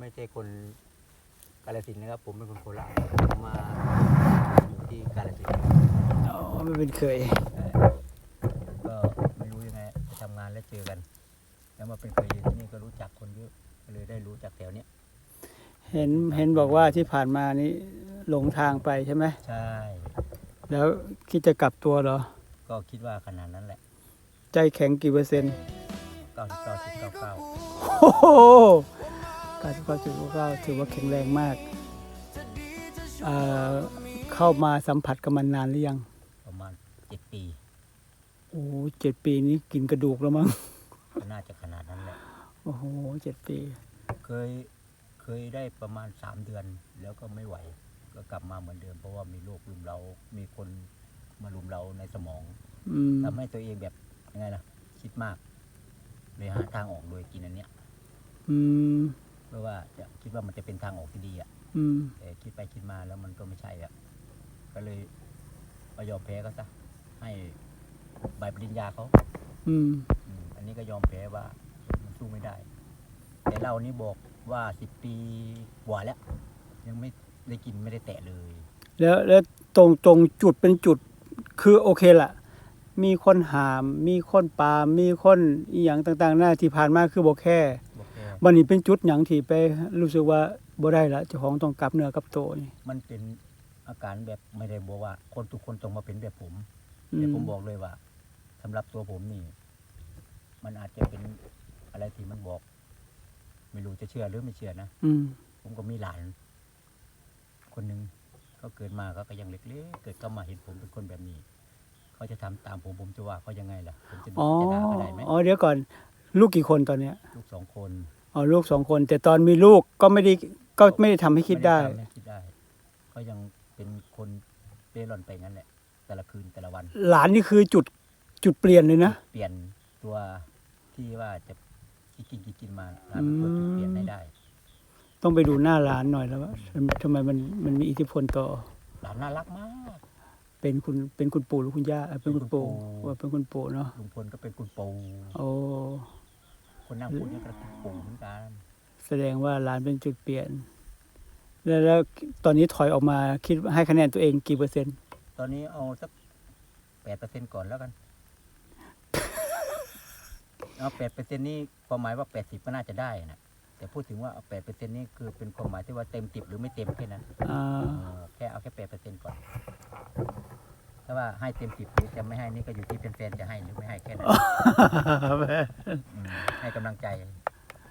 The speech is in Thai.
ไม่ใช่คนกาลสินธุ์นะครับ ผมเป็นคนโคราชผมมาอยู่ที่กาลสินธุ์อ๋อไม่เป็นเคยก็ไม่รู้ยังไงไปทำงานแล้วเจอกัน แล้วมาเป็นเคยอยู่ที่นี่ก็รู้จักคนเยอะก็เลยได้รู้จักแถวเนี้ยเห็นเห็นบอกว่าที่ผ่านมานี้หลงทางไปใช่ไหมใช่ แล้วคิดจะกลับตัวเหรอ ก็คิดว่าขนาดนั้นแหละใจแข็งกี่เปอร์เซ็นต์เก้าสิบเก้าสิบเก้าเก้าโอ้โห การสุขภาพจิตก็ถือว่าแข็งแรงมากเอ่อเข้ามาสัมผัสกับมันนานหรือยัง ประมาณเจ็ดปี โอ้เจ็ดปีนี้กินกระดูกแล้วมั้งก็น่าจะขนาดนั้นแหละ โอ้โหเจ็ดปี เคย เคยได้ประมาณสามเดือนแล้วก็ไม่ไหว ก็กลับมาเหมือนเดิมเพราะว่ามีโรคลุมเรา มีคนมาลุมเราในสมองอืมทำให้ตัวเองแบบยังไงล่ะ คิดมากเลยหาทางออกโดยกินอันเนี้ย อืม เพราะว่าจะคิดว่ามันจะเป็นทางออกที่ดีอะอืม แต่คิดไปคิดมาแล้วมันก็ไม่ใช่อะก็เลยก็ยอมแพ้เขาซะให้ใบปริญญาเขาอืม อืมอันนี้ก็ยอมแพ้ว่ามันสู้ไม่ได้ แต่เรานี่บอกว่าสิบปีกว่าแล้ว ยังไม่ได้กินไม่ได้แตะเลย แล้วแล้วตรงตรงจุดเป็นจุดคือโอเคละมีคนหาม มีคนปามมีคนอีหยังต่างๆ หน้าที่ผ่านมาคือบ่แค่บอกแค่ บันนี้เป็นจุดหยังที่ไปรู้สึกว่าบ่ได้ละเจ้าของต้องกลับเนื้อกลับตัวนี่ มันเป็นอาการแบบไม่ได้บอกว่า คนทุกคนต้องมาเป็นแบบผมอืแต่ผมบอกเลยว่าสำหรับตัวผมนี่ มันอาจจะเป็นอะไรที่มันบอก ไม่รู้จะเชื่อหรือไม่เชื่อนะ อืม ผมก็มีหลาน คนหนึ่งเขาเกิดมาเขาก็ยังเล็กๆ เกิดก็มาเห็นผมเป็นคนแบบนี้ เขาจะทำตามผมผมจะว่าเขายังไงล่ะ ผมจะอ๋อจะด่าเขาได้ไหมอ๋อเดี๋ยวก่อน ลูกกี่คนตอนเนี้ย ลูกสองคน อ๋อลูกสองคน แต่ตอนมีลูกก็ไม่ได้ก็ไม่ได้ทำให้คิดได้ ม่ทำให้คิดได้เขายังเป็นคนเร่ร่อนไปงั้นแหละ แต่ละคืนแต่ละวัน หลานนี่คือจุดจุดเปลี่ยนเลยนะ เปลี่ยนตัวที่ว่าจะกินกินกินกินมาหลานเป็นตัวที่เปลี่ยนให้ได้ต้องไปดูหน้าหลานหน่อยแล้วว่าทำไมมันมันมีอิทธิพลต่อ หลานน่ารักมาก เป็นคุณเป็นคุณปู่หรือคุณย่าเอ่อเป็นคุณปู่เป็นคุณปู่ ว่าเป็นคุณปู่เนาะลุงพลก็เป็นคุณปู่โอ้ คนนั่งพูดนี่ก็คุณปู่เหมือนกันแสดงว่าหลานเป็นจุดเปลี่ยน แล้วแล้วตอนนี้ถอยออกมาคิดว่าให้คะแนนตัวเองกี่เปอร์เซ็นต์ ตอนนี้เอาสักแปดเปอร์เซ็นก่อนแล้วกันเอาแปดเปอร์เซ็นนี่ความหมายว่าแปดสิบก็น่าจะได้นะแต่พูดถึงว่าเอาแปดเปอร์เซ็นนี่คือเป็นความหมายที่ว่าเต็มติบหรือไม่เต็มแค่นั้นอ่า เออแค่เอาแค่แปดเปอร์เซ็นก่อน ถ้าว่าให้เต็มสิบหรือจะไม่ให้นี่ก็อยู่ที่เป็นแฟนๆจะให้หรือไม่ให้แค่นั้นอืมให้กำลังใจ